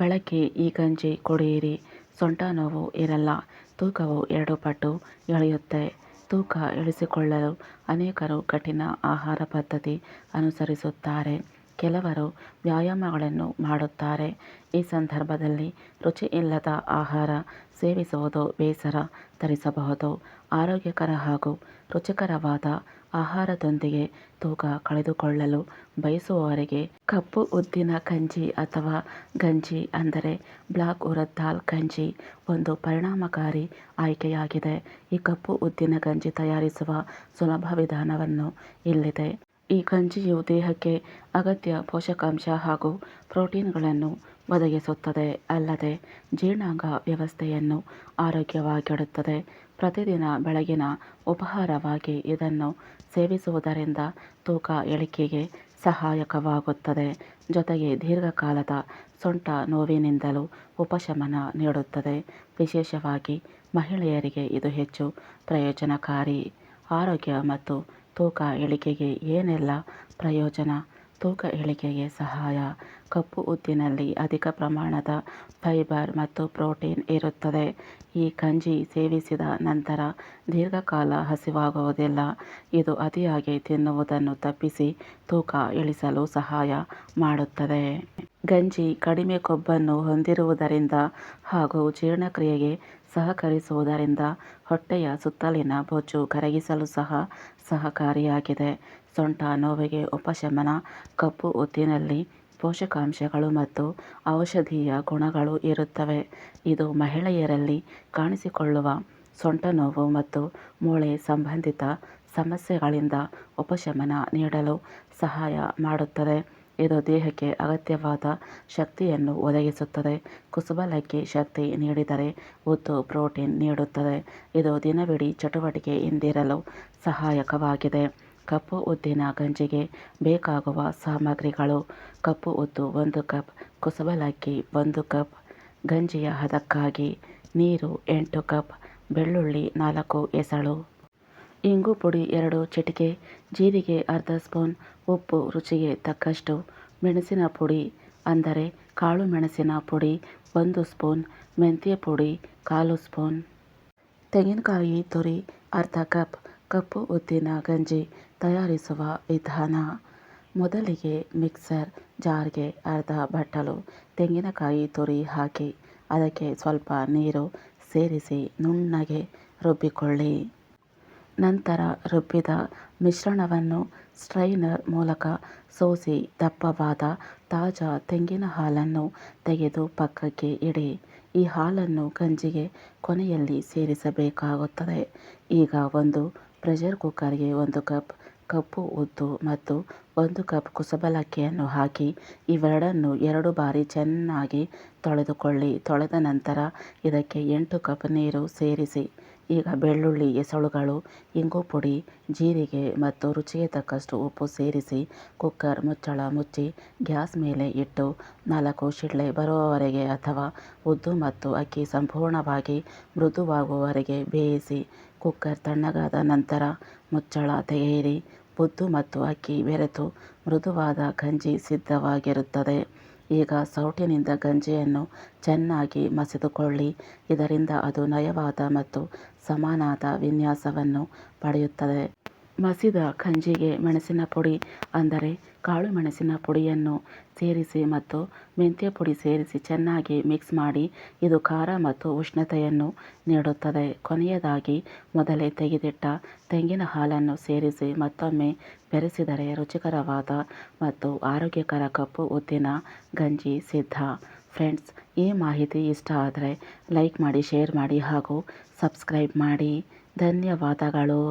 ಬೆಳಗ್ಗೆ ಈ ಗಂಜಿ ಕುಡಿಯಿರಿ. ಸೊಂಟ ನೋವು ಇರಲ್ಲ. ತೂಕವು ಎರಡು ಪಟ್ಟು ಇಳಿಯುತ್ತೆ ತೂಕ ಇಳಿಸಿಕೊಳ್ಳಲು ಅನೇಕರು ಕಠಿಣ ಆಹಾರ ಪದ್ಧತಿ ಅನುಸರಿಸುತ್ತಾರೆ. ಕೆಲವರು ವ್ಯಾಯಾಮಗಳನ್ನು ಮಾಡುತ್ತಾರೆ. ಈ ಸಂದರ್ಭದಲ್ಲಿ ರುಚಿ ಇಲ್ಲದ ಆಹಾರ ಸೇವಿಸುವುದು ಬೇಸರ ತರಿಸಬಹುದು. ಆರೋಗ್ಯಕರ ಹಾಗೂ ರುಚಿಕರವಾದ ಆಹಾರದೊಂದಿಗೆ ತೂಕ ಕಳೆದುಕೊಳ್ಳಲು ಬಯಸುವವರಿಗೆ ಕಪ್ಪು ಉದ್ದಿನ ಗಂಜಿ ಅಥವಾ ಗಂಜಿ ಅಂದರೆ ಬ್ಲಾಕ್ ಉರದ್ ದಾಲ್ ಗಂಜಿ ಒಂದು ಪರಿಣಾಮಕಾರಿ ಆಯ್ಕೆಯಾಗಿದೆ. ಈ ಕಪ್ಪು ಉದ್ದಿನ ಗಂಜಿ ತಯಾರಿಸುವ ಸುಲಭ ವಿಧಾನವನ್ನು ಇಲ್ಲಿದೆ. ಈ ಗಂಜಿಯು ದೇಹಕ್ಕೆ ಅಗತ್ಯ ಪೋಷಕಾಂಶ ಹಾಗೂ ಪ್ರೋಟೀನ್ಗಳನ್ನು ಒದಗಿಸುತ್ತದೆ. ಅಲ್ಲದೆ ಜೀರ್ಣಾಂಗ ವ್ಯವಸ್ಥೆಯನ್ನು ಆರೋಗ್ಯವಾಗಿಡುತ್ತದೆ. ಪ್ರತಿದಿನ ಬೆಳಗಿನ ಉಪಹಾರವಾಗಿ ಇದನ್ನು ಸೇವಿಸುವುದರಿಂದ ತೂಕ ಇಳಿಕೆಗೆ ಸಹಾಯಕವಾಗುತ್ತದೆ. ಜೊತೆಗೆ ದೀರ್ಘಕಾಲದ ಸೊಂಟ ನೋವಿನಿಂದಲೂ ಉಪಶಮನ ನೀಡುತ್ತದೆ. ವಿಶೇಷವಾಗಿ ಮಹಿಳೆಯರಿಗೆ ಇದು ಹೆಚ್ಚು ಪ್ರಯೋಜನಕಾರಿ. ಆರೋಗ್ಯ ಮತ್ತು ತೂಕ ಇಳಿಕೆಗೆ ಏನೆಲ್ಲ ಪ್ರಯೋಜನ? ತೂಕ ಇಳಿಕೆಗೆ ಸಹಾಯ. ಕಪ್ಪು ಉದ್ದಿನಲ್ಲಿ ಅಧಿಕ ಪ್ರಮಾಣದ ಫೈಬರ್ ಮತ್ತು ಪ್ರೋಟೀನ್ ಇರುತ್ತದೆ. ಈ ಗಂಜಿ ಸೇವಿಸಿದ ನಂತರ ದೀರ್ಘಕಾಲ ಹಸಿವಾಗುವುದಿಲ್ಲ. ಇದು ಅತಿಯಾಗಿ ತಿನ್ನುವುದನ್ನು ತಪ್ಪಿಸಿ ತೂಕ ಇಳಿಸಲು ಸಹಾಯ ಮಾಡುತ್ತದೆ. ಗಂಜಿ, ಕಡಿಮೆ ಕೊಬ್ಬನ್ನು ಹೊಂದಿರುವುದರಿಂದ ಹಾಗೂ ಜೀರ್ಣಕ್ರಿಯೆಗೆ ಸಹಕರಿಸುವುದರಿಂದ ಹೊಟ್ಟೆಯ ಸುತ್ತಲಿನ ಬೊಜ್ಜು ಕರಗಿಸಲು ಸಹ ಸಹಕಾರಿಯಾಗಿದೆ. ಸೊಂಟ ನೋವಿಗೆ ಉಪಶಮನ, ಕಪ್ಪು ಉದ್ದಿನಲ್ಲಿ ಪೋಷಕಾಂಶಗಳು ಮತ್ತು ಔಷಧೀಯ ಗುಣಗಳು ಇರುತ್ತವೆ. ಇದು ಮಹಿಳೆಯರಲ್ಲಿ ಕಾಣಿಸಿಕೊಳ್ಳುವ ಸೊಂಟ ನೋವು ಮತ್ತು ಮೂಳೆ ಸಂಬಂಧಿತ ಸಮಸ್ಯೆಗಳಿಂದ ಉಪಶಮನ ನೀಡಲು ಸಹಾಯ ಮಾಡುತ್ತದೆ. ಇದು ದೇಹಕ್ಕೆ ಅಗತ್ಯವಾದ ಶಕ್ತಿಯನ್ನು ಒದಗಿಸುತ್ತದೆ. ಕುಸುಬಲಕ್ಕಿ ಶಕ್ತಿ ನೀಡಿದರೆ ಉದ್ದು ಪ್ರೋಟೀನ್ ನೀಡುತ್ತದೆ. ಇದು ದಿನವಿಡೀ ಚಟುವಟಿಕೆಯಿಂದಿರಲು ಸಹಾಯಕವಾಗಿದೆ. ಕಪ್ಪು ಉದ್ದಿನ ಗಂಜಿಗೆ ಬೇಕಾಗುವ ಸಾಮಗ್ರಿಗಳು. ಕಪ್ಪು ಉದ್ದು ಒಂದು ಕಪ್ ಕುಸುಬಲಕ್ಕಿ ಒಂದು ಕಪ್, ಗಂಜಿಯ ಹದಕ್ಕಾಗಿ ನೀರು ಎಂಟು ಕಪ್, ಬೆಳ್ಳುಳ್ಳಿ ನಾಲ್ಕು ಎಸಳು. ಇಂಗು ಪುಡಿ ಎರಡು, ಚಿಟಿಕೆ, ಜೀರಿಗೆ, ಅರ್ಧ ಸ್ಪೂನ್ ಉಪ್ಪು, ರುಚಿಗೆ ತಕ್ಕಷ್ಟು ಮೆಣಸಿನ ಪುಡಿ, ಅಂದರೆ ಕಾಳು ಮೆಣಸಿನ ಪುಡಿ, ಒಂದು ಸ್ಪೂನ್ ಮೆಂತ್ಯ ಪುಡಿ, ಕಾಲು ಸ್ಪೂನ್ ತೆಂಗಿನಕಾಯಿ ತುರಿ, ಅರ್ಧ ಕಪ್ ಕಪ್ಪು ಉದ್ದಿನ ಗಂಜಿ ತಯಾರಿಸುವ ವಿಧಾನ. ಮೊದಲಿಗೆ ಮಿಕ್ಸರ್ ಜಾರ್ಗೆ ಅರ್ಧ ಬಟ್ಟಲು ತೆಂಗಿನಕಾಯಿ ತುರಿ ಹಾಕಿ, ಅದಕ್ಕೆ ಸ್ವಲ್ಪ ನೀರು ಸೇರಿಸಿ ನುಣ್ಣಗೆ ರುಬ್ಬಿಕೊಳ್ಳಿ. ನಂತರ ರುಬ್ಬಿದ ಮಿಶ್ರಣವನ್ನು ಸ್ಟ್ರೈನರ್ ಮೂಲಕ ಸೋಸಿ ದಪ್ಪವಾದ ತಾಜಾ ತೆಂಗಿನ ಹಾಲನ್ನು ತೆಗೆದು ಪಕ್ಕಕ್ಕೆ ಇಡಿ. ಈ ಹಾಲನ್ನು ಗಂಜಿಗೆ ಕೊನೆಯಲ್ಲಿ ಸೇರಿಸಬೇಕಾಗುತ್ತದೆ. ಈಗ ಒಂದು ಪ್ರೆಷರ್ ಕುಕ್ಕರ್ಗೆ ಒಂದು ಕಪ್ ಕಪ್ಪು ಉದ್ದು ಮತ್ತು ಒಂದು ಕಪ್ ಕುಸಬಲಕ್ಕಿಯನ್ನು ಹಾಕಿ ಇವೆರಡನ್ನು ಎರಡು ಬಾರಿ ಚೆನ್ನಾಗಿ ತೊಳೆದುಕೊಳ್ಳಿ. ತೊಳೆದ ನಂತರ ಇದಕ್ಕೆ ಎಂಟು ಕಪ್ ನೀರು ಸೇರಿಸಿ. ಈಗ ಬೆಳ್ಳುಳ್ಳಿ ಎಸಳುಗಳು ಇಂಗು ಪುಡಿ, ಜೀರಿಗೆ ಮತ್ತು ರುಚಿಗೆ ತಕ್ಕಷ್ಟು ಉಪ್ಪು ಸೇರಿಸಿ ಕುಕ್ಕರ್ ಮುಚ್ಚಳ ಮುಚ್ಚಿ ಗ್ಯಾಸ್ ಮೇಲೆ ಇಟ್ಟು ನಾಲ್ಕು ಶಿಳ್ಳೆ ಬರುವವರೆಗೆ ಅಥವಾ ಉದ್ದು ಮತ್ತು ಅಕ್ಕಿ ಸಂಪೂರ್ಣವಾಗಿ ಮೃದುವಾಗುವವರೆಗೆ ಬೇಯಿಸಿ ಕುಕ್ಕರ್ ತಣ್ಣಗಾದ ನಂತರ ಮುಚ್ಚಳ ತೆಗೆಯಿರಿ. ಉದ್ದು ಮತ್ತು ಅಕ್ಕಿ ಬೆರೆತು ಮೃದುವಾದ ಗಂಜಿ ಸಿದ್ಧವಾಗಿರುತ್ತದೆ. ಈಗ ಸೌಟಿನಿಂದ ಗಂಜಿಯನ್ನು ಚೆನ್ನಾಗಿ ಮಸಿದುಕೊಳ್ಳಿ. ಇದರಿಂದ ಅದು ನಯವಾದ ಮತ್ತು ಸಮನಾದ ವಿನ್ಯಾಸವನ್ನು ಪಡೆಯುತ್ತದೆ. ಮಸಿದ ಗಂಜಿಗೆ ಮೆಣಸಿನ ಪುಡಿ ಅಂದರೆ ಕಾಳು ಮೆಣಸಿನ ಪುಡಿಯನ್ನು ಸೇರಿಸಿ ಮತ್ತು ಮೆಂತ್ಯ ಪುಡಿ ಸೇರಿಸಿ ಚೆನ್ನಾಗಿ ಮಿಕ್ಸ್ ಮಾಡಿ ಇದು ಖಾರ ಮತ್ತು ಉಷ್ಣತೆಯನ್ನು ನೀಡುತ್ತದೆ. ಕೊನೆಯದಾಗಿ ಮೊದಲೇ ತೆಗೆದಿಟ್ಟ ತೆಂಗಿನ ಹಾಲನ್ನು ಸೇರಿಸಿ ಮತ್ತೊಮ್ಮೆ ಬೆರೆಸಿದರೆ ರುಚಿಕರವಾದ ಮತ್ತು ಆರೋಗ್ಯಕರ ಕಪ್ಪು ಉದ್ದಿನ ಗಂಜಿ ಸಿದ್ಧ. ಫ್ರೆಂಡ್ಸ್, ಈ ಮಾಹಿತಿ ಇಷ್ಟ ಆದರೆ ಲೈಕ್ ಮಾಡಿ, ಶೇರ್ ಮಾಡಿ ಹಾಗೂ ಸಬ್ಸ್ಕ್ರೈಬ್ ಮಾಡಿ. ಧನ್ಯವಾದಗಳು.